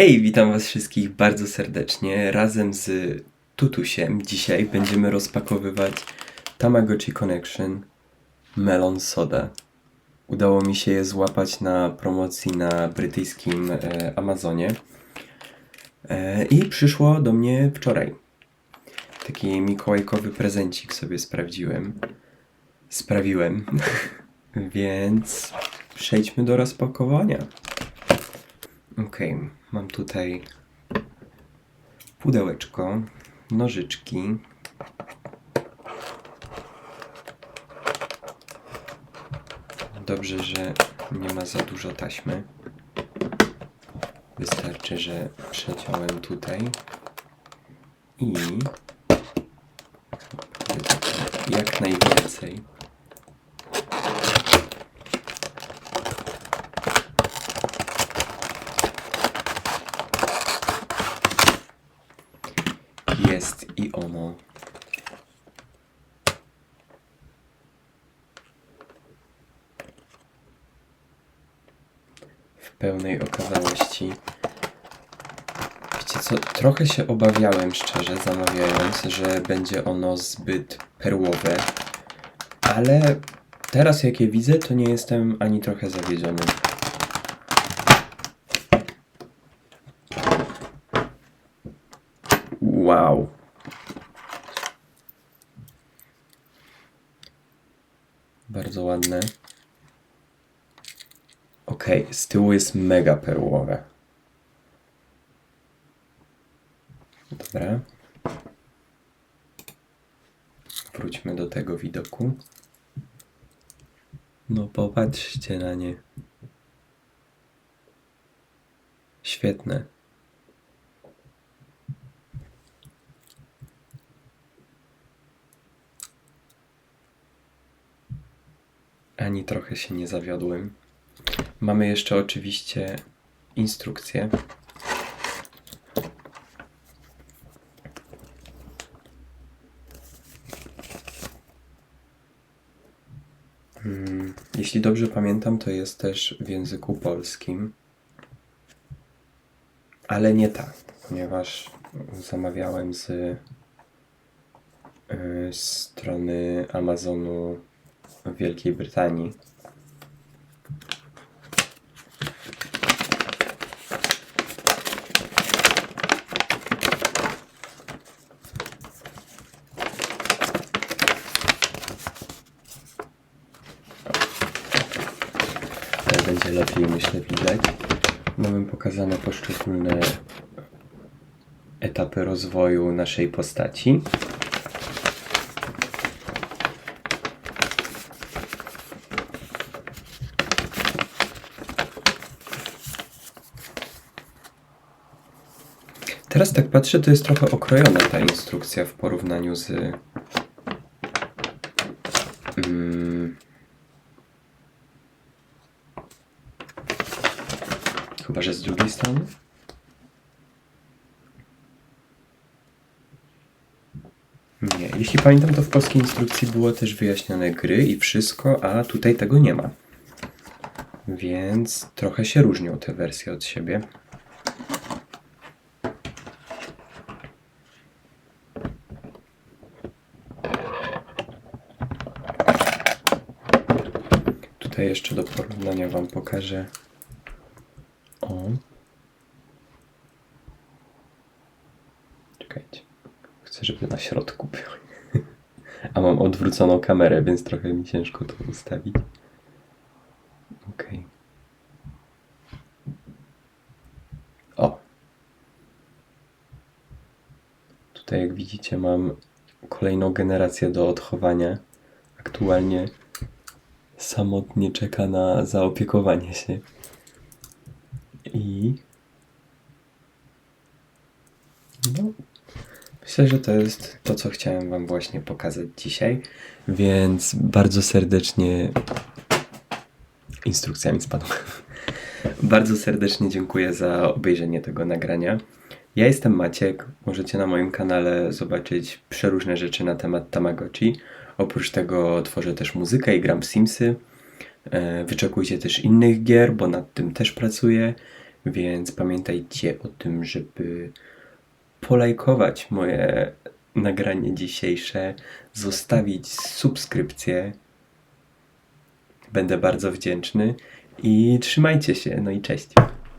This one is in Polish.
Hej, witam Was wszystkich bardzo serdecznie. Razem z Tutusiem dzisiaj będziemy rozpakowywać Tamagotchi Connection Melon Soda. Udało mi się je złapać na promocji na brytyjskim e, Amazonie. E, I przyszło do mnie wczoraj. Taki mikołajkowy prezencik sobie sprawdziłem. Sprawiłem. Więc przejdźmy do rozpakowania. Okej, mam tutaj pudełeczko, nożyczki. Dobrze, że nie ma za dużo taśmy. Wystarczy, że przeciąłem tutaj i jak najwięcej. Jest i ono. W pełnej okazałości. Wiecie co, trochę się obawiałem szczerze, zamawiając, że będzie ono zbyt perłowe, ale teraz jak je widzę, to nie jestem ani trochę zawiedziony. Wow. Bardzo ładne. Okej, z tyłu jest mega perłowe. Dobra. Wróćmy do tego widoku. No popatrzcie na nie. Świetne. Ani trochę się nie zawiodłem. Mamy jeszcze oczywiście instrukcję. Mm, Jeśli dobrze pamiętam, to jest też w języku polskim, ale nie ta, ponieważ zamawiałem z y, strony Amazonu w Wielkiej Brytanii. Będzie lepiej, myślę, widać. Mamy pokazane poszczególne etapy rozwoju naszej postaci. Teraz tak patrzę, to jest trochę okrojona ta instrukcja w porównaniu z. Mm, chyba, że z drugiej strony. Nie, jeśli pamiętam, to w polskiej instrukcji było też wyjaśnione gry i wszystko, a tutaj tego nie ma. Więc trochę się różnią te wersje od siebie. Tutaj jeszcze do porównania Wam pokażę. O. Czekajcie. Chcę, żeby na środku był. A mam odwróconą kamerę, więc trochę mi ciężko to ustawić. Okej. O. Tutaj jak widzicie mam kolejną generację do odchowania. Aktualnie samotnie czeka na zaopiekowanie się. I. No. Myślę, że to jest to, co chciałem Wam właśnie pokazać dzisiaj. Więc bardzo serdecznie. Instrukcja mi spadła. Bardzo serdecznie dziękuję za obejrzenie tego nagrania. Ja jestem Maciek. Możecie na moim kanale zobaczyć przeróżne rzeczy na temat Tamagotchi. Oprócz tego tworzę też muzykę i gram w Simsy. E, Wyczekujcie też innych gier, bo nad tym też pracuję. Więc pamiętajcie o tym, żeby polajkować moje nagranie dzisiejsze, zostawić subskrypcję. Będę bardzo wdzięczny i trzymajcie się. No i cześć.